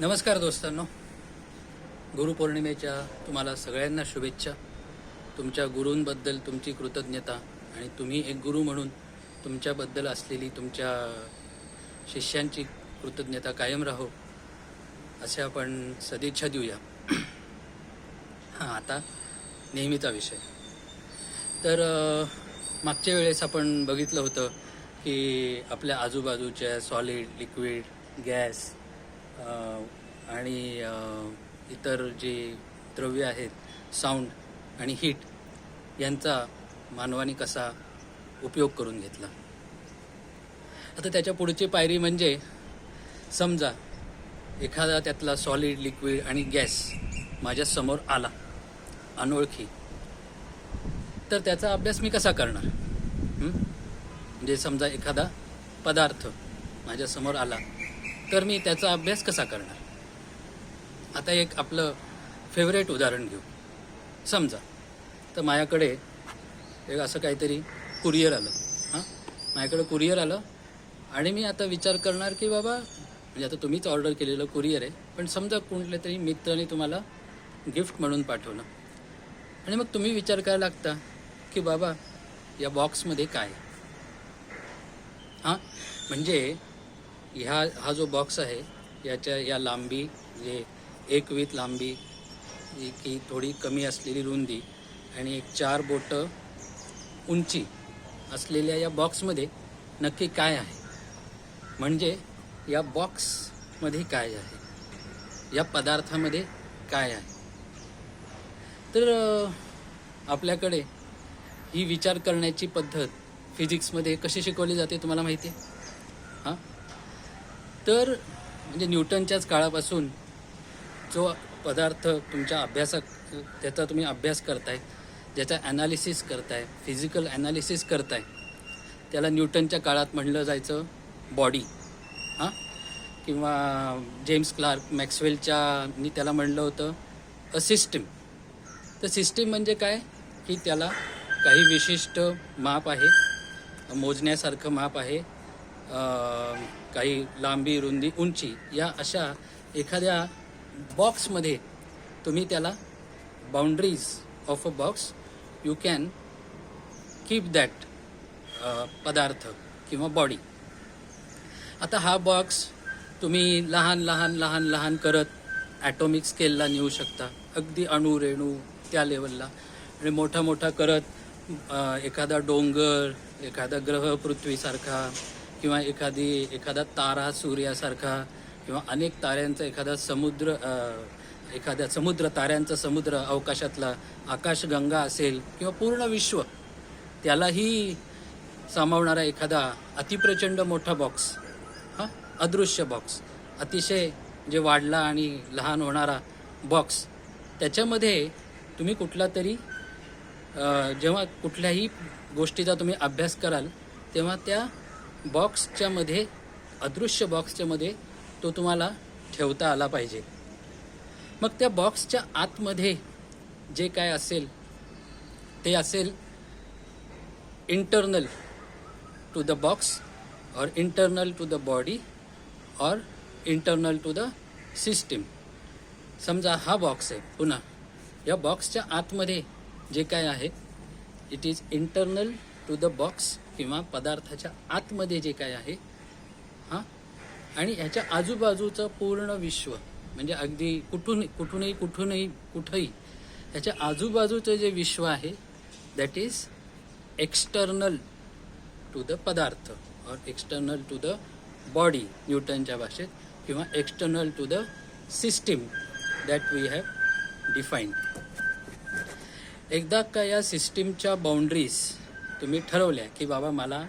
नमस्कार दोस्तांनो. गुरुपौर्णिमेच्या तुम्हाला सगळ्यांना शुभेच्छा. तुमच्या गुरूंबद्दल तुमची कृतज्ञता आणि तुम्ही एक गुरु म्हणून तुमच्याबद्दल असलेली तुमच्या शिष्यांची कृतज्ञता कायम राहो असे आपण सदिच्छा देऊया. हां आता नेहमीचा विषय. तर मागच्या वेळेस आपण बघितलं होतं की आपल्या आजूबाजूच्या सॉलिड लिक्विड गॅस आणि इतर जे द्रव्य आहेत साऊंड आणि हीट यांचा मानवाने कसा उपयोग करून घेतला? आता त्याच्या पुढची पायरी म्हणजे समजा एखादा त्यातला सॉलिड लिक्विड आणि गॅस माझ्यासमोर आला अनोळखी. तर त्याचा अभ्यास मी कसा करणार? म्हणजे समजा एखादा पदार्थ माझ्यासमोर आला तर मी त्याचा अभ्यास कसा करणार? आता एक आपलं फेवरेट उदाहरण घेऊ. समजा तर माझ्याकडे एक असं काहीतरी कुरिअर आलं. हां? माझ्याकडे कुरिअर आलं आणि मी आता विचार करणार की बाबा म्हणजे आता तुम्हीच ऑर्डर केलेलं कुरिअर आहे पण समजा कुठल्या तरी मित्राने तुम्हाला गिफ्ट म्हणून पाठवलं. आणि मग तुम्ही विचार करायला लागता की बाबा या बॉक्समध्ये काय हां? म्हणजे ह्या हा जो बॉक्स आहे याच्या या लांबी जे एक वीत लांबी की थोडी कमी असलेली रुंदी आणि एक चार बोटं उंची असलेल्या या बॉक्समध्ये नक्की काय आहे? म्हणजे या बॉक्समध्ये काय आहे? या पदार्थामध्ये काय आहे? तर आपल्याकडे ही विचार करण्याची पद्धत फिजिक्समध्ये कशी शिकवली जाते तुम्हाला माहिती आहे? तर म्हणजे न्यूटनच्याच काळापासून जो पदार्थ तुमच्या अभ्यासात त्याचा तुम्ही अभ्यास करताय ज्याचा ॲनालिसिस करताय फिजिकल ॲनालिसिस करताय त्याला न्यूटनच्या काळात म्हणलं जायचं बॉडी हां? किंवा जेम्स क्लार्क मॅक्सवेलच्या त्याला म्हणलं होतं अ सिस्टीम तर सिस्टीम म्हणजे काय? की त्याला काही विशिष्ट माप आहे मोजण्यासारखं माप आहे काही लांबी रुंदी उंची या अशा एखाद्या बॉक्समध्ये तुम्ही त्याला boundaries of a box you can keep that पदार्थ किंवा बॉडी आता हा बॉक्स तुम्ही लहान लहान लहान लहान करत ॲटॉमिक स्केलला नेऊ शकता. अगदी अणू रेणू त्या लेवलला आणि मोठा मोठा करत एखादा डोंगर एखादा ग्रह पृथ्वीसारखा किंवा एखादी एखादा तारा सूर्यासारखा किंवा अनेक ताऱ्यांचा एखादा समुद्र एखाद्या समुद्र ताऱ्यांचा समुद्र अवकाशातला आकाशगंगा असेल किंवा पूर्ण विश्व त्यालाही सामावणारा एखादा अतिप्रचंड मोठा बॉक्स हां अदृश्य बॉक्स अतिशय जे वाढला आणि लहान होणारा बॉक्स त्याच्यामध्ये तुम्ही कुठला तरी जेव्हा कुठल्याही गोष्टीचा तुम्ही अभ्यास कराल तेव्हा त्या बॉक्सच्या मध्ये अदृश्य बॉक्सच्या मध्ये तो तुम्हाला ठेवता आला पाहिजे. मग त्या बॉक्सच्या आतमध्ये जे काय असेल ते असेल internal to the box or internal to the body or internal to the system समजा हा बॉक्स आहे पुन्हा. या बॉक्सच्या आतमध्ये जे काय आहे it is internal to the box किंवा पदार्थाच्या आतमध्ये जे काय आहे हां? आणि ह्याच्या आजूबाजूचं पूर्ण विश्व म्हणजे अगदी कुठून कुठूनही कुठूनही कुठंही ह्याच्या आजूबाजूचं जे विश्व आहे that is external to the पदार्थ और एक्सटर्नल टू द बॉडी न्यूटनच्या भाषेत किंवा external to the system that we have defined एकदा का या सिस्टीमच्या बाउंड्रीज तुम्ही ठरवल्या की बाबा मला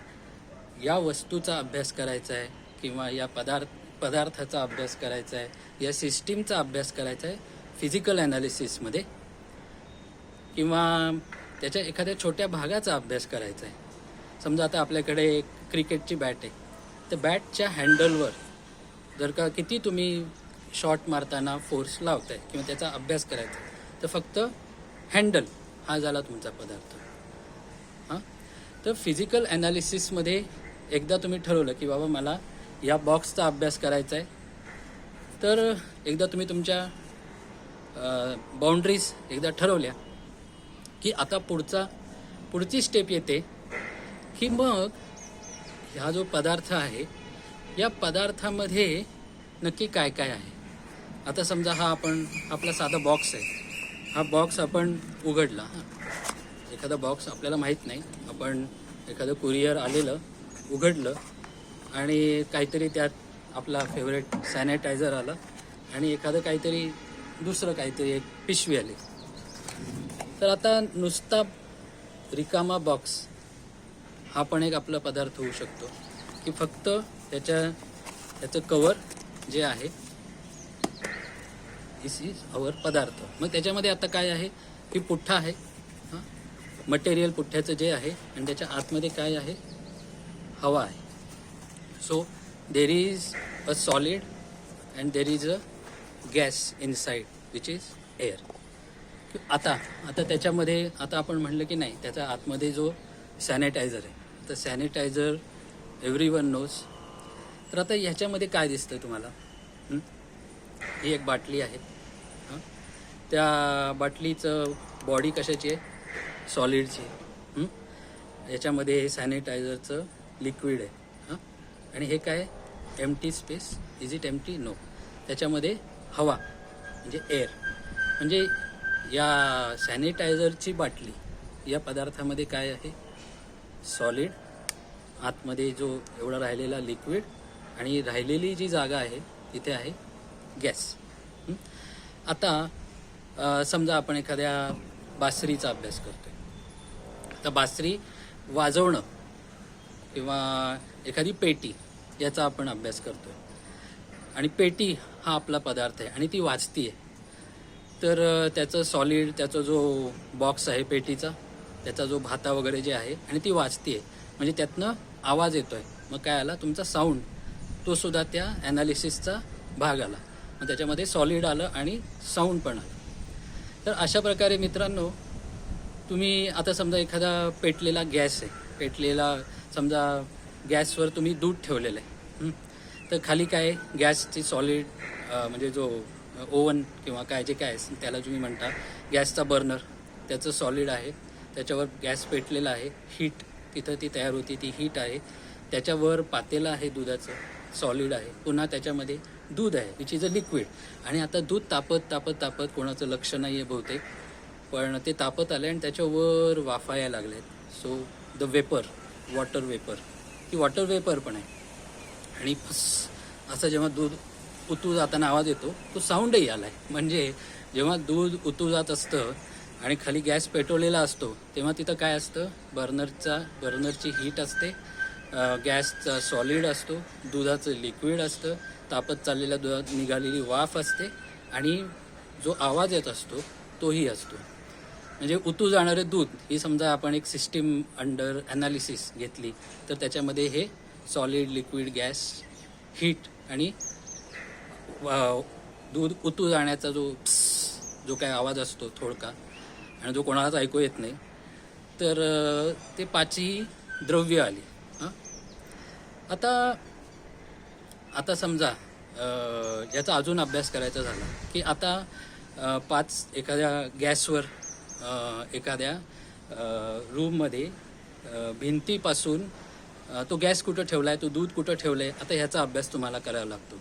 या वस्तूचा अभ्यास करायचा आहे किंवा या पदार्थ पदार्थाचा अभ्यास करायचा आहे या सिस्टीमचा अभ्यास करायचा आहे फिजिकल ॲनालिसिसमध्ये किंवा त्याच्या एखाद्या छोट्या भागाचा अभ्यास करायचा आहे. समजा आता आपल्याकडे क्रिकेटची बॅट आहे. तर बॅटच्या हँडलवर जर का किती तुम्ही शॉट मारताना फोर्स लावताय किंवा त्याचा अभ्यास करायचा तर फक्त हँडल हा झाला तुमचा पदार्थ. तर फिजिकल ॲनालिसिसमध्ये एकदा तुम्ही ठरवलं की बाबा मला या बॉक्सचा अभ्यास करायचा आहे. तर एकदा तुम्ही तुमच्या बाउंड्रीज एकदा ठरवल्या की आता पुढचा पुढची स्टेप येते की मग हा जो पदार्थ आहे या पदार्थामध्ये नक्की काय काय आहे? आता समजा हा आपण आपला साधा बॉक्स आहे. हा बॉक्स आपण उघडला. हां एखादा बॉक्स आपल्याला माहीत नाही. आपण एखादं कुरिअर आलेलं उघडलं आणि काहीतरी त्यात आपला फेवरेट सॅनिटायझर आला आणि एखादं काहीतरी दुसरं काहीतरी एक पिशवी आली. तर आता नुसता रिकामा बॉक्स हा पण एक आपला पदार्थ होऊ शकतो. की फक्त त्याच्या त्याचं कवर जे आहे दिस इज अवर पदार्थ. मग त्याच्यामध्ये आता काय आहे? की पुठ्ठा आहे. मटेरियल पुठ्ठ्याचं जे आहे आणि त्याच्या आतमध्ये काय आहे? हवा आहे. So there is a solid and there is a gas inside which is air आता आता त्याच्यामध्ये आता आपण म्हणलं की नाही त्याच्या आतमध्ये जो सॅनिटायझर आहे. तर सॅनिटायझर एव्हरी वन नोज तर आता ह्याच्यामध्ये काय दिसतं तुम्हाला? ही? एक बाटली आहे. त्या बाटलीचं बॉडी कशाची आहे? सॉलिडची याच्यामध्ये हे सॅनिटायझरचं लिक्विड आहे. हां? आणि हे काय? Empty space is it empty no त्याच्यामध्ये हवा म्हणजे एअर म्हणजे या सॅनिटायझरची बाटली या पदार्थामध्ये काय आहे? सॉलिड आतमध्ये जो एवढा राहिलेला लिक्विड आणि राहिलेली जी जागा आहे तिथे आहे गॅस आता समजा आपण एखाद्या बासरीचा अभ्यास करतोय. आता बासरी वाजवणं किंवा एखादी पेटी याचा आपण अभ्यास करतोय. आणि पेटी हा आपला पदार्थ आहे आणि ती वाजती आहे तर त्याचं सॉलिड त्याचा जो बॉक्स आहे पेटीचा त्याचा जो भाता वगैरे जे आहे आणि ती वाजती आहे म्हणजे त्यातनं आवाज येतो आहे मग काय आला? तुमचा साऊंड तो सुद्धा त्या ॲनालिसिसचा भाग आला. मग त्याच्यामध्ये सॉलिड आलं आणि साऊंड पण आलं. तर अशा प्रकारे मित्रांनो तुम्ही आता समजा एखादा पेटलेला गॅस आहे पेटलेला समजा गॅसवर तुम्ही दूध ठेवलेलं आहे तर खाली काय गॅसची सॉलिड म्हणजे जो ओव्हन किंवा काय जे काय त्याला तुम्ही म्हणता गॅसचा बर्नर त्याचं सॉलिड आहे त्याच्यावर गॅस पेटलेला आहे हीट तिथं ती तयार होती ती हीट आहे त्याच्यावर पातेलं आहे दुधाचं सॉलिड आहे पुन्हा त्याच्यामध्ये दूध आहे विच इज अ लिक्विड आणि आता दूध तापत तापत तापत कोणाचं लक्ष नाही आहे बहुतेक. पण ते तापत आले आणि त्याच्यावर वाफा यायला लागले so the vapour water vapour ती वॉटर वेपर पण आहे. आणि फस असं जेव्हा दूध उतू जाताना आवाज येतो तो साऊंडही आला आहे म्हणजे जेव्हा दूध उतू जात असतं आणि खाली गॅस पेटवलेला असतो तेव्हा तिथं काय असतं? बर्नरचा बर्नरची हीट असते. गॅसचा सॉलिड असतो दुधाचं लिक्विड असतं. तापत चाललेल्या दुधात निघालेली वाफ असते आणि जो आवाज येत असतो तोही असतो. म्हणजे उतू जाणारे दूध ही समजा आपण एक सिस्टीम अंडर ॲनालिसिस घेतली तर त्याच्यामध्ये हे सॉलिड लिक्विड गॅस हीट आणि वा- दूध उतू जाण्याचा जो जो काय आवाज असतो थोडका आणि जो कोणालाच ऐकू येत नाही तर ते पाचही द्रव्य आली. हां? आता आता समजा याचा अजून अभ्यास करायचा झाला की आता पाच एखाद्या गॅसवर एखाद्या रूममध्ये भिंतीपासून तो गॅस कुठं ठेवला आहे तो दूध कुठं ठेवलं आहे आता ह्याचा अभ्यास तुम्हाला करावा लागतो.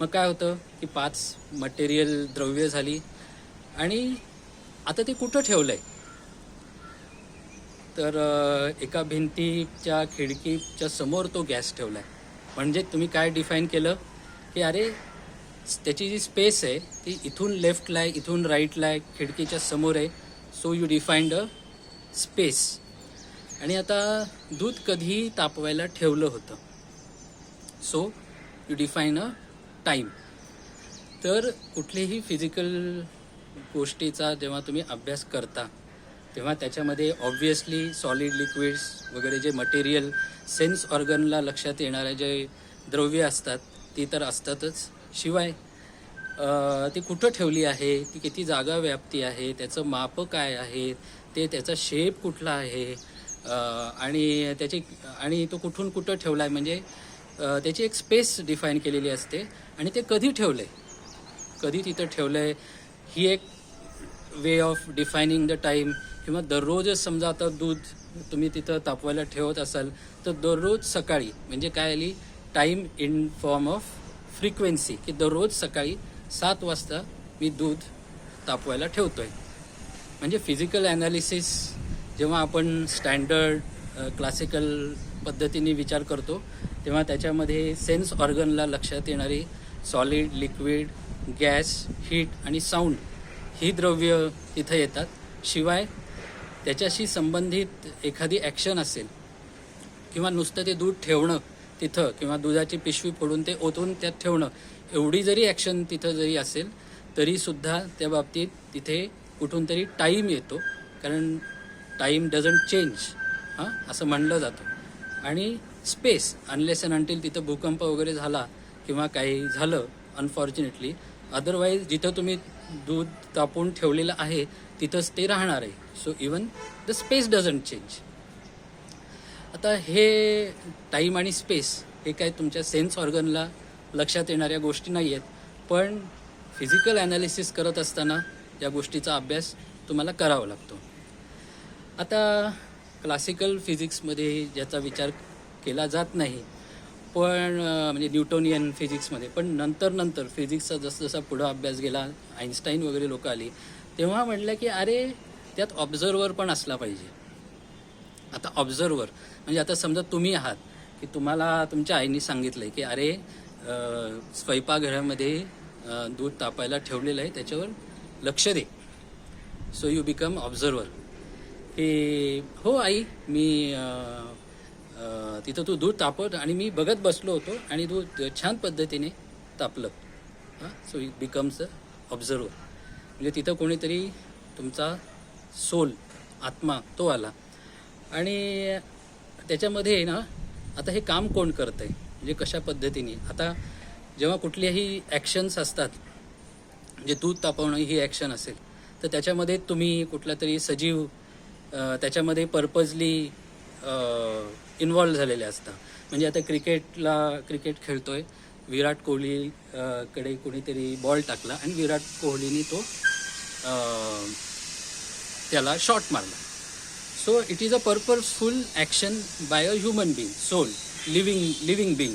मग काय होतं की पाच मटेरियल द्रव्य झाली आणि आता ते कुठं ठेवलं आहे तर एका भिंतीच्या खिडकीच्या समोर तो गॅस ठेवला आहे म्हणजे तुम्ही काय डिफाईन केलं? की अरे त्याची जी स्पेस आहे ती इथून लेफ्टला आहे इथून राईटला आहे खिडकीच्या समोर आहे. So you defined a space आणि आता दूध कधीही तापवायला ठेवलं होतं. So you define a time तर कुठलीही फिजिकल गोष्टीचा जेव्हा तुम्ही अभ्यास करता तेव्हा त्याच्यामध्ये ऑब्वियसली सॉलिड लिक्विड्स वगैरे जे मटेरियल सेन्स ऑर्गनला लक्षात येणारे जे द्रव्य असतात ती तर असतातच. शिवाय ती कुठं ठेवली आहे? ती किती जागा व्याप्ती आहे? त्याचं माप काय आहे? ते त्याचा शेप कुठला आहे? आणि त्याची आणि तो कुठून कुठं ठेवला आहे म्हणजे त्याची एक स्पेस डिफाईन केलेली असते. आणि ते कधी ठेवलं आहे कधी तिथं ठेवलं आहे ही एक way of defining the time किंवा दररोजच समजा आता दूध तुम्ही तिथं तापवायला ठेवत असाल तर दररोज सकाळी म्हणजे काय आली? Time in form of frequency की दररोज सकाळी सात वाजता मी दूध तापवायला ठेवतोय. म्हणजे फिजिकल ॲनालिसिस जेव्हा आपण स्टँडर्ड क्लासिकल पद्धतीने विचार करतो तेव्हा त्याच्यामध्ये सेन्स ऑर्गनला लक्षात येणारी सॉलिड लिक्विड गॅस हीट आणि साऊंड ही द्रव्य तिथं येतात. शिवाय त्याच्याशी संबंधित एखादी ॲक्शन असेल किंवा नुसतं ते दूध ठेवणं तिथं किंवा दुधाची पिशवी फोडून ते ओतून त्यात ठेवणं एवढी जरी ॲक्शन तिथं जरी असेल तरीसुद्धा त्या बाबतीत तिथे कुठून तरी टाईम येतो. कारण टाईम डझंट चेंज हां असं म्हणलं जातं. आणि स्पेस अनलेस अँड अंटील तिथं भूकंप वगैरे झाला किंवा काही झालं अनफॉर्च्युनेटली अदरवाईज जिथं तुम्ही दूध तापून ठेवलेलं आहे तिथंच ते राहणार आहे. So even the space doesn't change आता हे टाईम आणि स्पेस हे काय तुमच्या सेन्स ऑर्गनला लक्षात येणाऱ्या गोष्टी नाही आहेत पण फिजिकल ॲनालिसिस करत असताना या गोष्टीचा अभ्यास तुम्हाला करावा लागतो. आता क्लासिकल फिजिक्समध्ये ज्याचा विचार केला जात नाही पण म्हणजे न्यूटोनियन फिजिक्समध्ये. पण नंतर नंतर फिजिक्सचा जसं जसा पुढं अभ्यास गेला आईन्स्टाईन वगैरे लोक आली तेव्हा म्हटलं की अरे त्यात ऑब्झर्वर पण असला पाहिजे. आता ऑब्झर्वर म्हणजे आता समजा तुम्ही आहात की तुम्हाला तुमच्या आईने आहे की अरे स्वयंपाकघरामध्ये दूध तापायला ठेवलेलं आहे त्याच्यावर लक्ष दे. सो यू बिकम ऑब्झर्वर की हो आई मी तिथं तू दूध तापवत आणि मी बघत बसलो होतो आणि दूध छान पद्धतीने तापलं. हां so it becomes a observer म्हणजे तिथं कोणीतरी तुमचा सोल आत्मा तो आला. आणि त्याच्यामध्ये ना आता हे काम कोण करतं आहे म्हणजे कशा पद्धतीने? आता जेव्हा कुठल्याही ॲक्शन्स असतात म्हणजे दूध तापवणं ही ॲक्शन असेल तर त्याच्यामध्ये तुम्ही कुठला तरी सजीव त्याच्यामध्ये पर्पजली इन्वॉल्व झालेले असतात. म्हणजे आता क्रिकेटला क्रिकेट खेळतोय. विराट कोहली कडे कोणीतरी बॉल टाकला आणि विराट कोहलीने तो त्याला शॉट मारला. So it is a purposeful action by a human being soul living living being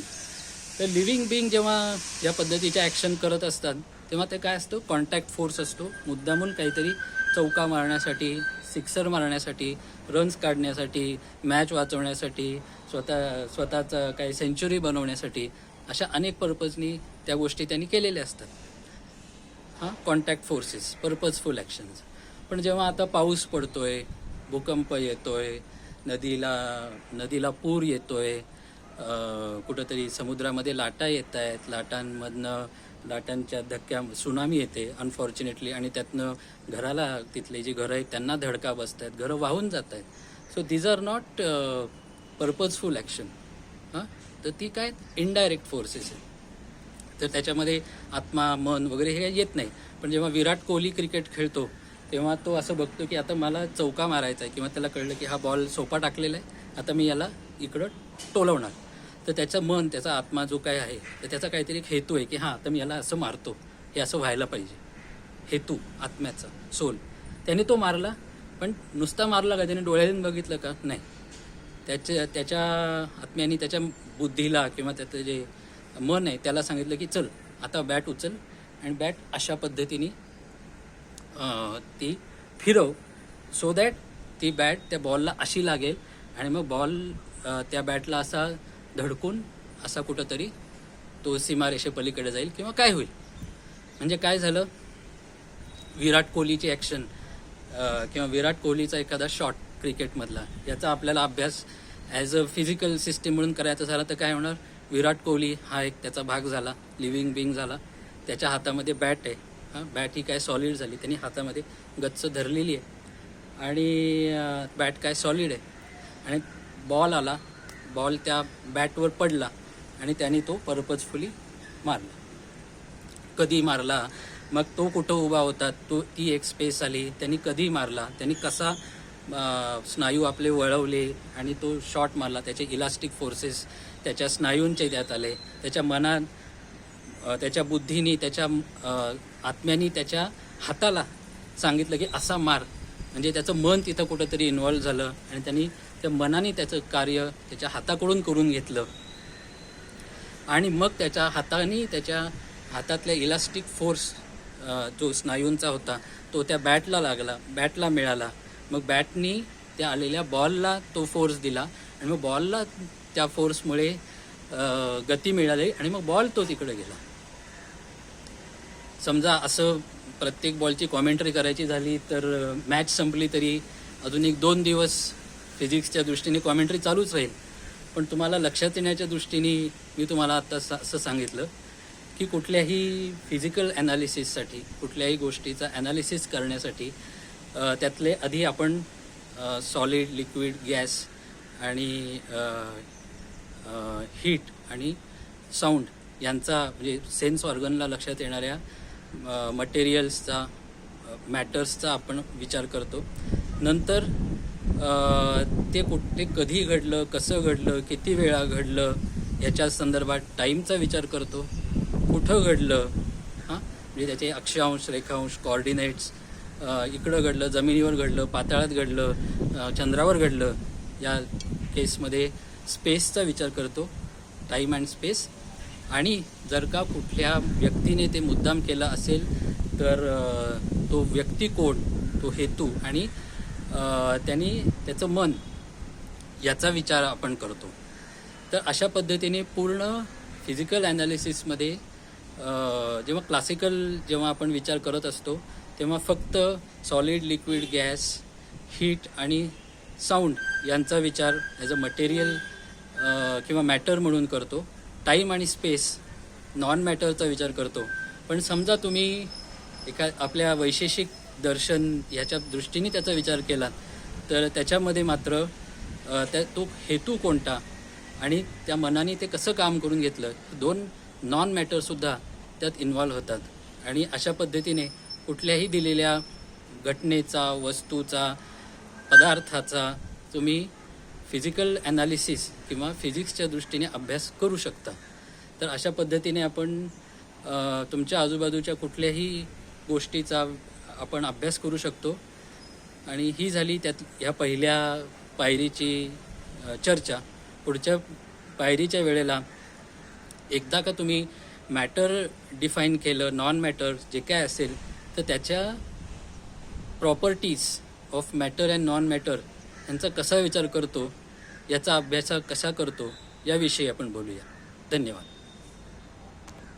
तर लिव्हिंग बिंग जेव्हा या पद्धतीच्या ॲक्शन करत असतात तेव्हा ते काय असतं? कॉन्टॅक्ट फोर्स असतो. मुद्दामून काहीतरी चौका मारण्यासाठी सिक्सर मारण्यासाठी रन्स काढण्यासाठी मॅच वाचवण्यासाठी स्वतः स्वतःचं काही सेंचुरी बनवण्यासाठी अशा अनेक पर्पजनी त्या गोष्टी त्यांनी केलेल्या असतात. हां कॉन्टॅक्ट फोर्सेस पर्पजफुल ॲक्शन्स पण जेव्हा आता पाऊस पडतो आहे भूकंप येतो आहे नदीला नदीला पूर येतो आहे कुठंतरी समुद्रामध्ये लाटा येत आहेत लाटांमधनं लाटांच्या धक्क्या सुनामी येते अनफॉर्च्युनेटली आणि त्यातनं घराला तिथले जी घरं आहेत त्यांना धडका बसत आहेत घरं वाहून जात आहेत so these are not purposeful action हां तर ती काय? इनडायरेक्ट फोर्सेस आहेत. तर त्याच्यामध्ये आत्मा मन वगैरे हे येत नाही. पण जेव्हा विराट कोहली क्रिकेट खेळतो तेव्हा तो असं बघतो की आता मला चौका मारायचा आहे किंवा त्याला कळलं की हा बॉल सोपा टाकलेला आहे. आता मी याला इकडं टोलवणार. तर त्याचं मन त्याचा आत्मा जो काय आहे तर त्याचा काहीतरी एक हेतू आहे की हां तर मी याला असं मारतो. हे असं व्हायला पाहिजे. हेतू आत्म्याचा सोल त्याने तो मारला पण नुसता मारला का? त्याने डोळ्याने बघितलं का? नाही. त्याच्या त्याच्या आत्म्याने त्याच्या बुद्धीला किंवा त्याचं जे मन आहे त्याला सांगितलं की चल आता बॅट उचल आणि बॅट अशा पद्धतीने ती फिरव. सो दॅट ती बॅट त्या बॉलला अशी लागेल आणि मग बॉल त्या बॅटला असा धडकून असा कुठंतरी तो सीमारेषेपलीकडे जाईल किंवा काय होईल? म्हणजे काय झालं? विराट कोहलीची ॲक्शन किंवा विराट कोहलीचा एखादा शॉट क्रिकेटमधला याचा आपल्याला अभ्यास ॲज अ फिजिकल सिस्टीम म्हणून करायचा झाला तर काय होणार? विराट कोहली हा एक त्याचा भाग झाला लिव्हिंग बिंग झाला. त्याच्या हातामध्ये बॅट आहे. हां बॅट ही काय सॉलिड झाली त्यांनी हातामध्ये गच्च धरलेली आहे. आणि बॅट काय सॉलिड आहे? आणि बॉल आला बॉल त्या बॅटवर पडला आणि त्याने तो पर्पजफुली मारला. कधी मारला. मग तो कुठं उभा होता? तो ती एक स्पेस आली. त्यांनी कधी मारला. त्यांनी कसा स्नायू आपले वळवले आणि तो शॉट मारला. त्याचे इलास्टिक फोर्सेस त्याच्या स्नायूंचे त्यात आले. त्याच्या मनात त्याच्या बुद्धीनी त्याच्या आत्म्यानी त्याच्या हाताला सांगितलं की असा मार. म्हणजे त्याचं मन तिथं कुठंतरी इन्व्हॉल्व झालं आणि त्यांनी त्या मनाने त्याचं कार्य त्याच्या हाताकडून करून घेतलं. आणि मग त्याच्या हाताने त्याच्या हातातल्या इलास्टिक फोर्स जो स्नायूंचा होता तो त्या बॅटला लागला बॅटला मिळाला. मग बॅटनी त्या आलेल्या बॉलला तो फोर्स दिला आणि मग बॉलला त्या फोर्समुळे गती मिळाली आणि मग बॉल तो तिकडे गेला. समजा असं प्रत्येक बॉलची कॉमेंट्री करायची झाली तर मॅच संपली तरी अजून एक दोन दिवस फिजिक्सच्या दृष्टीने कॉमेंट्री चालूच राहील. पण तुम्हाला लक्षात येण्याच्या दृष्टीने मी तुम्हाला आत्ता सा- असं सांगितलं की कुठल्याही फिजिकल ॲनालिसिससाठी कुठल्याही गोष्टीचा ॲनालिसिस करण्यासाठी त्यातले आधी आपण सॉलिड लिक्विड गॅस आणि हीट आणि साऊंड यांचा म्हणजे सेन्स ऑर्गनला लक्षात येणाऱ्या मटेरियल्सचा मॅटर्सचा आपण विचार करतो. नंतर ते कुठे कधी घडलं कसं घडलं किती वेळा घडलं याच्या संदर्भात टाईमचा विचार करतो. कुठं घडलं हां? म्हणजे त्याचे अक्षांश रेखांश कॉर्डिनेट्स इकडं घडलं जमिनीवर घडलं पाताळात घडलं चंद्रावर घडलं या केसमध्ये स्पेसचा विचार करतो टाईम अँड स्पेस. आणि जर का कुठल्या व्यक्तीने ते मुद्दाम केला असेल तर तो व्यक्ती कोण तो हेतू आणि त्यांनी त्याचं मन याचा विचार आपण करतो. तर अशा पद्धतीने पूर्ण फिजिकल ॲनालिसिसमध्ये जेव्हा क्लासिकल जेव्हा आपण विचार करत असतो तेव्हा फक्त सॉलिड लिक्विड गॅस हीट आणि साऊंड यांचा विचार ॲज अ मटेरियल किंवा मॅटर म्हणून करतो. टाईम आणि स्पेस नॉन मॅटरचा विचार करतो. पण समजा तुम्ही एका आपल्या वैशेषिक दर्शन ह्याच्या दृष्टीने त्याचा विचार केला तर त्याच्यामध्ये मात्र त्या तो हेतू कोणता? आणि त्या मनाने ते कसं काम करून घेतलं? दोन नॉन मॅटरसुद्धा त्यात इन्व्हॉल्व्ह होतात. आणि अशा पद्धतीने कुठल्याही दिलेल्या घटनेचा वस्तूचा पदार्थाचा तुम्ही फिजिकल ॲनालिसिस किंवा फिजिक्सच्या दृष्टीने अभ्यास करू शकता. तर अशा पद्धतीने आपण तुमच्या आजूबाजूच्या कुठल्याही गोष्टीचा आपण अभ्यास करू शकतो. आणि ही झाली त्यात ह्या पहिल्या पायरीची चर्चा. पुढच्या पायरीच्या वेळेला एकदा का तुम्ही मॅटर डिफाईन केलं नॉन मॅटर जे काय असेल तर त्याच्या properties of matter and non matter यांचा कसा विचार करतो याचा अभ्यास कसा करतो याविषयी आपण बोलूया. धन्यवाद.